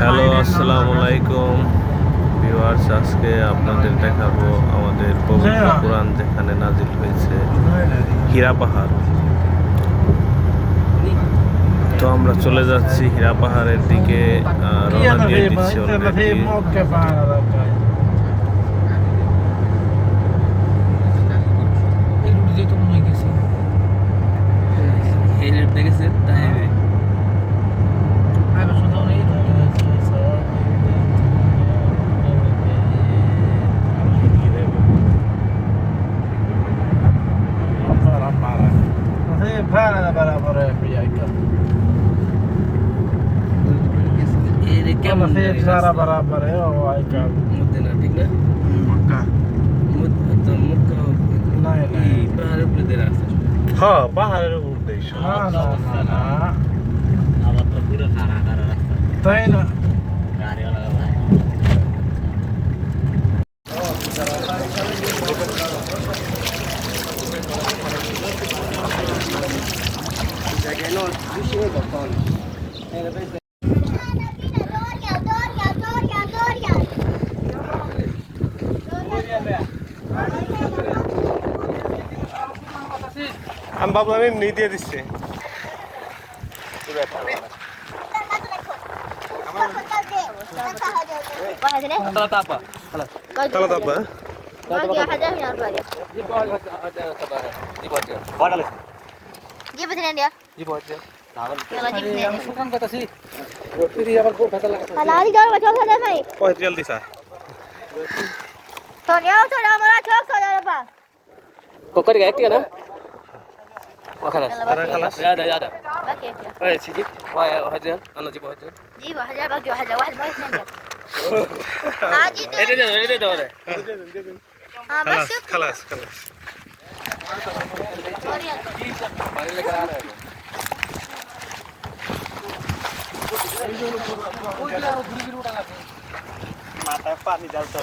Hello আসসালামু আলাইকুম। Viewers আজকে আপনাদের দেখাবো আমাদের পবিত্র কোরআন যেখানে নাজিল হয়েছে। হীরা পাহাড়। তো আমরা চলে যাচ্ছি হীরা পাহাড়ের দিকে রওনা দিয়ে দিচ্ছি pana barabara yako সারা বরাবর মুদ্দে না ঠিক না মক্কা তো মক্কা না না পাহাড়ের উপরে দেরা আছে হ্যাঁ পাহাড়ের উপর দেশ হ্যাঁ না না না আমার তো পুরো খারা খারা রাস্তা তাই না Gariwala Ganon. Gusto ganon. Ayun, দিয়ে দিচ্ছে जी बस توني أمرا تشوف هذا بقى Kokori gak ya, Oh, kalas. Ada kalas. Ya ada, ya ada. باقي Eh, sini. Wah, ya, hajar. Anu jibo hajar. جيب واحدة باقي واحدة واحد ما اثنين يا ها جيب Eh, মাথায় পানি দাও তো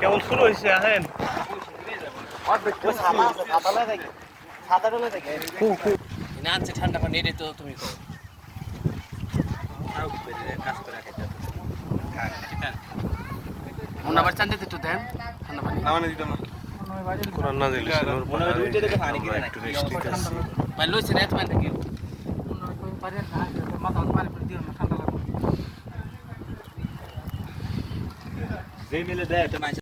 কেমন শুরু হয়েছে আহেন? না ঠান্ডা পানি এটা তো তুমি করো মুন্নাবার চান্দি একটু দেন ঠান্ডা পানি আমার দিতাম না কোরআন না দিলে মনে হয় দুইটা দেখে পানি কিনে না একটু ঠান্ডা লাগবে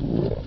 Yeah.